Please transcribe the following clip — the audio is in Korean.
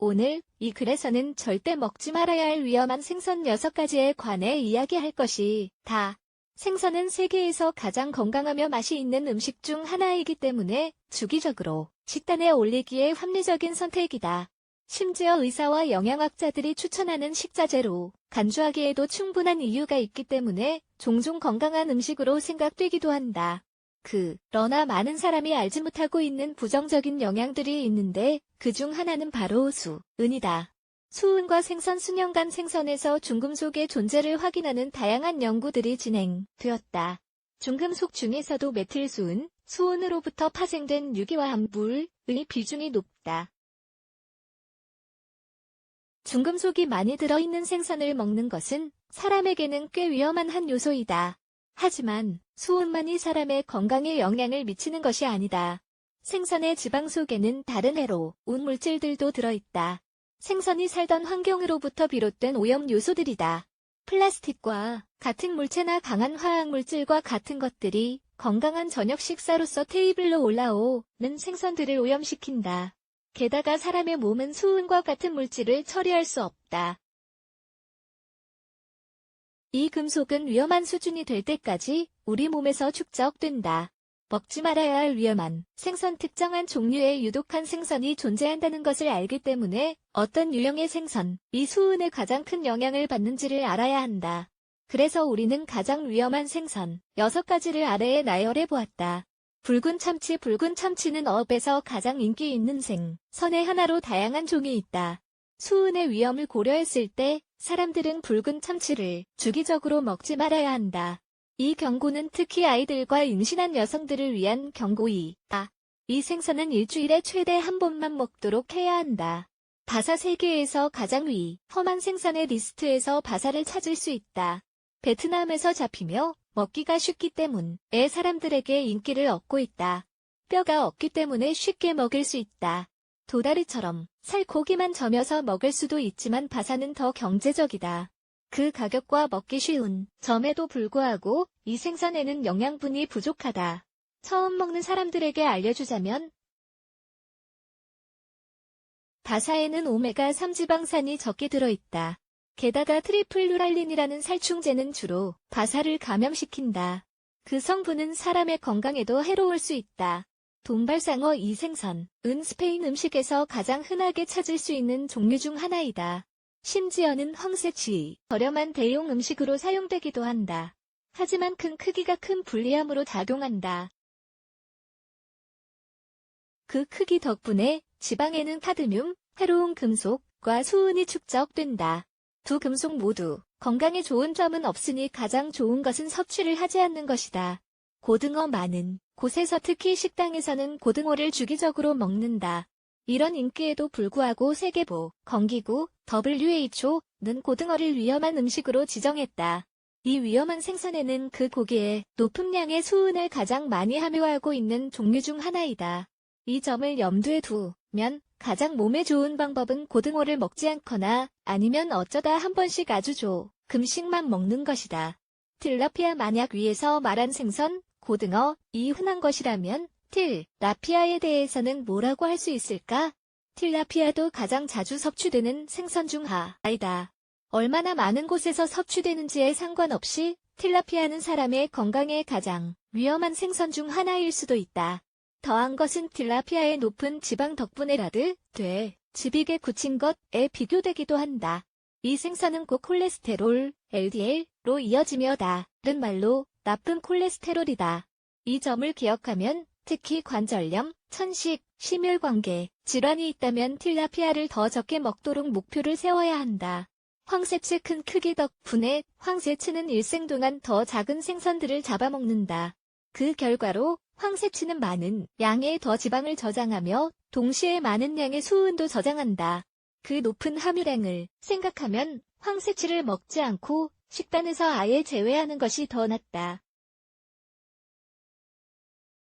오늘 이 글에서는 절대 먹지 말아야 할 위험한 생선 6가지에 관해 이야기할 것이 다. 생선은 세계에서 가장 건강하며 맛이 있는 음식 중 하나이기 때문에 주기적으로 식단에 올리기에 합리적인 선택이다. 심지어 의사와 영양학자들이 추천하는 식자재로 간주하기에도 충분한 이유가 있기 때문에 종종 건강한 음식으로 생각되기도 한다. 그러나 많은 사람이 알지 못하고 있는 부정적인 영향들이 있는데 그 중 하나는 바로 수, 은이다. 수은과 생선 수년간 생선에서 중금속의 존재를 확인하는 다양한 연구들이 진행되었다. 중금속 중에서도 메틸수은, 수은으로부터 파생된 유기화합 물의 비중이 높다. 중금속이 많이 들어있는 생선을 먹는 것은 사람에게는 꽤 위험한 한 요소이다. 하지만 수은만이 사람의 건강에 영향을 미치는 것이 아니다. 생선의 지방 속에는 다른 해로운 물질들도 들어있다. 생선이 살던 환경으로부터 비롯된 오염 요소들이다. 플라스틱과 같은 물체나 강한 화학물질과 같은 것들이 건강한 저녁 식사로서 테이블로 올라오는 생선들을 오염시킨다. 게다가 사람의 몸은 수은과 같은 물질을 처리할 수 없다. 이 금속은 위험한 수준이 될 때까지 우리 몸에서 축적된다. 먹지 말아야 할 위험한 생선 특정한 종류의 유독한 생선이 존재한다는 것을 알기 때문에 어떤 유형의 생선, 이 수은에 가장 큰 영향을 받는지를 알아야 한다. 그래서 우리는 가장 위험한 생선 6가지를 아래에 나열해 보았다. 붉은 참치 붉은 참치는 어업에서 가장 인기 있는 생선의 하나로 다양한 종이 있다. 수은의 위험을 고려했을 때 사람들은 붉은 참치를 주기적으로 먹지 말아야 한다. 이 경고는 특히 아이들과 임신한 여성들을 위한 경고이다. 이 생선은 일주일에 최대 한 번만 먹도록 해야 한다. 바사 세계에서 가장 위 험한 생선의 리스트에서 바사를 찾을 수 있다. 베트남에서 잡히며 먹기가 쉽기 때문에 사람들에게 인기를 얻고 있다. 뼈가 없기 때문에 쉽게 먹을 수 있다. 도다리처럼 살코기만 점여서 먹을 수도 있지만 바사는 더 경제적이다. 그 가격과 먹기 쉬운 점에도 불구하고 이 생선에는 영양분이 부족하다. 처음 먹는 사람들에게 알려주자면 바사에는 오메가3 지방산이 적게 들어있다. 게다가 트리플 루랄린이라는 살충제는 주로 바사를 감염시킨다. 그 성분은 사람의 건강에도 해로울 수 있다. 돈발상어 이 생선, 은 스페인 음식에서 가장 흔하게 찾을 수 있는 종류 중 하나이다. 심지어는 황새치, 저렴한 대용 음식으로 사용되기도 한다. 하지만 큰 크기가 큰 불리함으로 작용한다. 그 크기 덕분에 지방에는 카드뮴, 해로운 금속과 수은이 축적된다. 두 금속 모두 건강에 좋은 점은 없으니 가장 좋은 것은 섭취를 하지 않는 것이다. 고등어 많은 곳에서 특히 식당에서는 고등어를 주기적으로 먹는다. 이런 인기에도 불구하고 세계보, 건기구, WHO는 고등어를 위험한 음식으로 지정했다. 이 위험한 생선에는 그 고기에 높은 양의 수은을 가장 많이 함유하고 있는 종류 중 하나이다. 이 점을 염두에 두면 가장 몸에 좋은 방법은 고등어를 먹지 않거나 아니면 어쩌다 한 번씩 아주 조금씩만 먹는 것이다. 틸라피아 만약 위에서 말한 생선, 고등어, 이 흔한 것이라면 틸 라피아에 대해서는 뭐라고 할 수 있을까? 틸라피아도 가장 자주 섭취되는 생선 중 하나이다. 얼마나 많은 곳에서 섭취되는지에 상관없이 틸라피아는 사람의 건강에 가장 위험한 생선 중 하나일 수도 있다. 더한 것은 틸라피아의 높은 지방 덕분에라드, 돼, 지빅에 굳힌 것에 비교되기도 한다. 이 생선은 꼭 콜레스테롤, LDL로 이어지며 다른 말로 나쁜 콜레스테롤이다. 이 점을 기억하면 특히 관절염, 천식, 심혈관계, 질환이 있다면 틸라피아를 더 적게 먹도록 목표를 세워야 한다. 황새치 큰 크기 덕분에 황새치는 일생 동안 더 작은 생선들을 잡아먹는다. 그 결과로 황새치는 많은 양의 더 지방을 저장하며 동시에 많은 양의 수은도 저장한다. 그 높은 함유량을 생각하면 황새치를 먹지 않고 식단에서 아예 제외하는 것이 더 낫다.